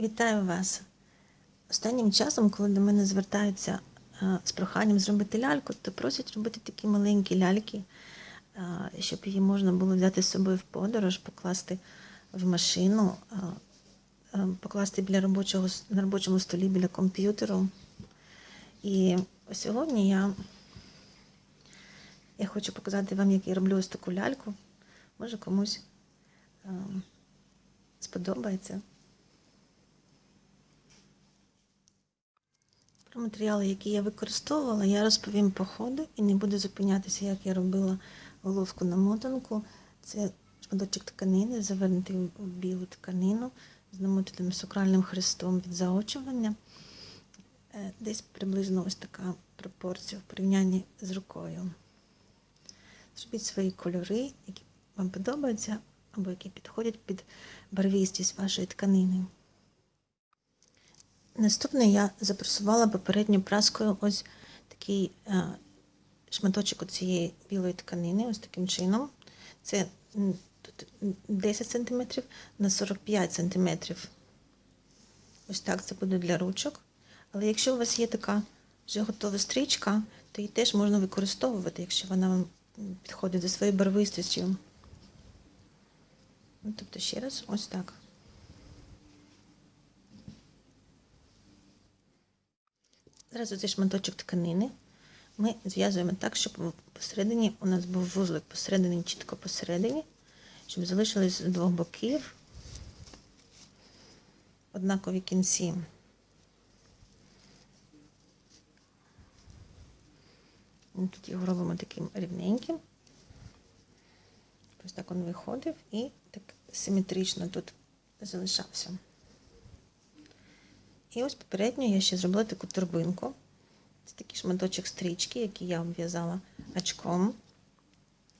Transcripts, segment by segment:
Вітаю вас. Останнім часом, коли до мене звертаються е, з проханням зробити ляльку, то просять робити такі маленькі ляльки, е, щоб її можна було взяти з собою в подорож, покласти в машину, е, покласти біля робочого, на робочому столі біля комп'ютеру. І сьогодні я, я хочу показати вам, як я роблю ось таку ляльку. Може комусь сподобається. Про матеріали, які я використовувала, я розповім по ходу і не буду зупинятися, як я робила головку на мотанку. Це шматочок тканини, завернутий в білу тканину з намотаним сакральним хрестом від заочування. Е, Десь приблизно ось така пропорція в порівнянні з рукою. Зробіть свої кольори, які вам подобаються, або які підходять під барвістість вашої тканини. Наступне я запресувала попередньо праскою ось такий е, шматочок цієї білої тканини, ось таким чином. Це тут 10 см на 45 см. Ось так це буде для ручок. Але якщо у вас є така вже готова стрічка, то її теж можна використовувати, якщо вона вам підходить за своєю барвистістю. Ну, Тобто ще раз, ось так. Зараз оцей шматочок тканини ми зв'язуємо так, щоб посередині у нас був вузлик посередині, чітко посередині, щоб залишились з двох боків однакові кінці. Тут його робимо таким рівненьким. Ось так він виходив і так симетрично тут залишався. І ось попередньо я ще зробила таку торбинку. Це такий шматочок стрічки, який я обв'язала очком.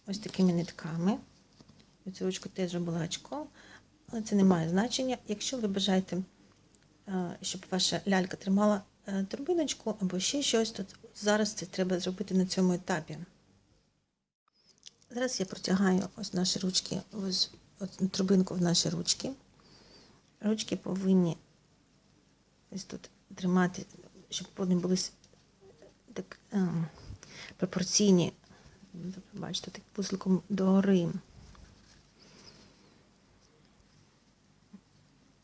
Ось такими нитками. Цю ручку теж зробила очком, але це не має значення. Якщо ви бажаєте, е, щоб ваша лялька тримала е, торбиночку або ще щось, то зараз це треба зробити на цьому етапі. Зараз я протягаю ось наші ручки, ось, ось трубинку в наші ручки. Ручки повинні ось тут тримати, щоб вони були так ем, пропорційні. Бачите, так вузликом догори.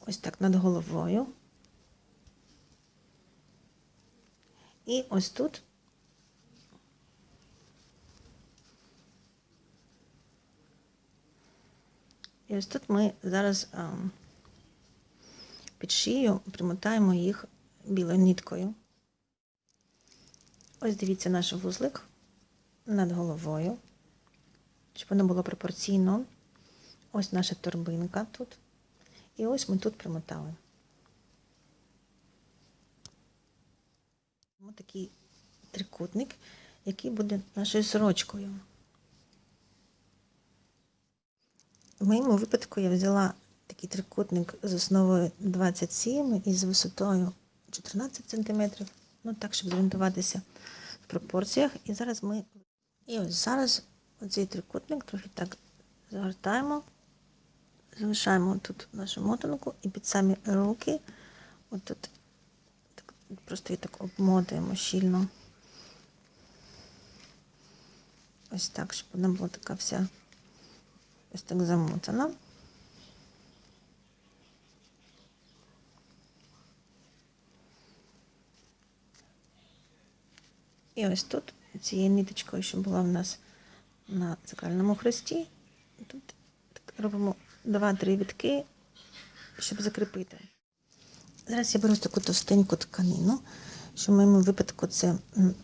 Ось так над головою. І ось тут І ось тут ми зараз ем, під шию примотаємо їх білою ниткою. Ось дивіться наш вузлик над головою, щоб воно було пропорційно. Ось наша торбинка тут. І ось ми тут примотали. Ось такий трикутник, який буде нашою сорочкою. В моєму випадку я взяла такий трикутник з основою 27 і з висотою 14 см. Ну так, щоб зорієнтуватися в пропорціях. І зараз ми. І ось зараз оцей трикутник трохи так загортаємо, залишаємо тут нашу мотанку і під самі руки, отут так, просто її так обмотуємо щільно. Ось так, щоб вона була така вся ось так замотана. І ось тут цією ниточкою, що була в нас на сакральному хресті, тут робимо 2-3 вітки, щоб закріпити. Зараз я беру таку товстеньку тканину, що в моєму випадку це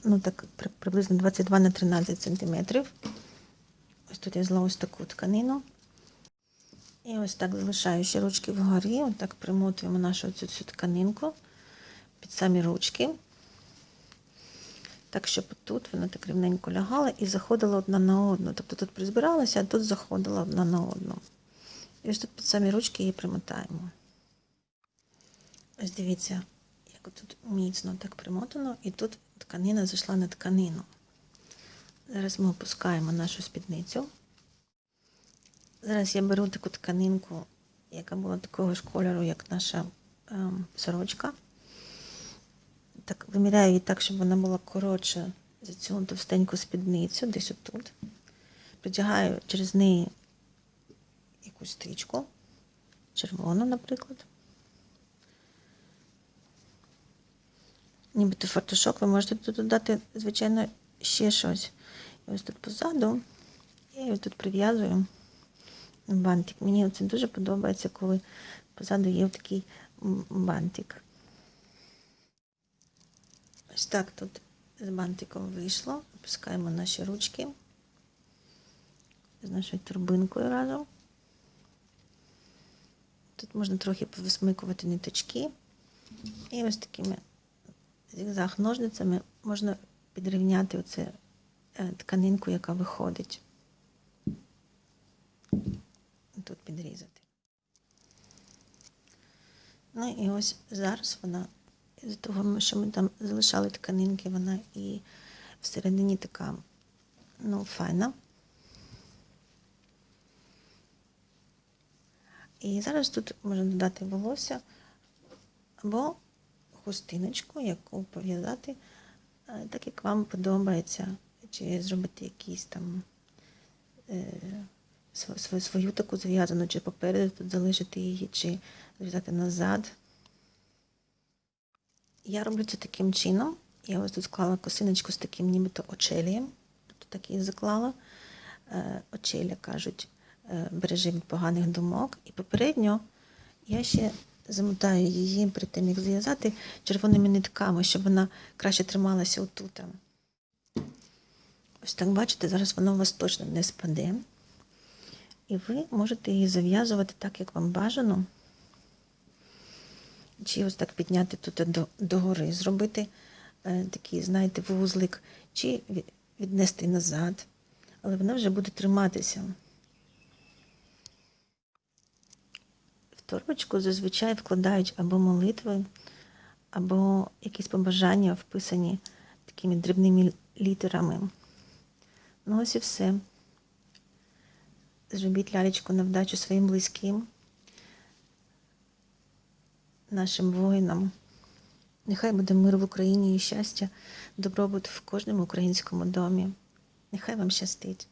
ну, так, приблизно 22 на 13 сантиметрів. Ось тут я взяла ось таку тканину. І ось так залишаю ще ручки вгорі, ось так примотуємо нашу цю тканинку під самі ручки. Так, щоб тут вона так рівненько лягала і заходила одна на одну. Тобто тут призбиралася, а тут заходила одна на одну. І ось тут під самі ручки її примотаємо. Ось дивіться, як тут міцно так примотано, і тут тканина зайшла на тканину. Зараз ми опускаємо нашу спідницю. Зараз я беру таку тканинку, яка була такого ж кольору, як наша ем, сорочка. Виміряю її так, щоб вона була коротша за цю товстеньку спідницю, десь отут. Притягаю через неї якусь стрічку, червону, наприклад. Нібито фартушок, ви можете тут додати, звичайно, ще щось. І ось тут позаду я його тут прив'язую бантик. Мені це дуже подобається, коли позаду є такий бантик. Ось так тут з бантиком вийшло. Опускаємо наші ручки з нашою турбинкою разом. Тут можна трохи повисмикувати ниточки. І ось такими зігзаг ножницями можна підрівняти оце е, тканинку, яка виходить. Тут підрізати. Ну і ось зараз вона, з того, що ми там залишали тканинки, вона і всередині така, ну, файна. І зараз тут можна додати волосся або хустиночку, яку пов'язати е, так, як вам подобається, чи зробити якісь там е, свою, свою таку зв'язану, чи попереду тут залишити її, чи зв'язати назад. Я роблю це таким чином. Я ось тут склала косиночку з таким нібито очелієм. Тут так її заклала. Е, Очеля, кажуть, е, береже від поганих думок. І попередньо я ще замотаю її перед тим, як зв'язати червоними нитками, щоб вона краще трималася отут. Ось так бачите, зараз воно у вас точно не спаде. І ви можете її зав'язувати так, як вам бажано. Чи ось так підняти тут до, догори, зробити е, такий, знаєте, вузлик, чи віднести назад. Але вона вже буде триматися. В торбочку зазвичай вкладають або молитви, або якісь побажання вписані такими дрібними літерами. Ну ось і все. Зробіть лялечку на вдачу своїм близьким, нашим воїнам. Нехай буде мир в Україні і щастя, добробут в кожному українському домі. Нехай вам щастить.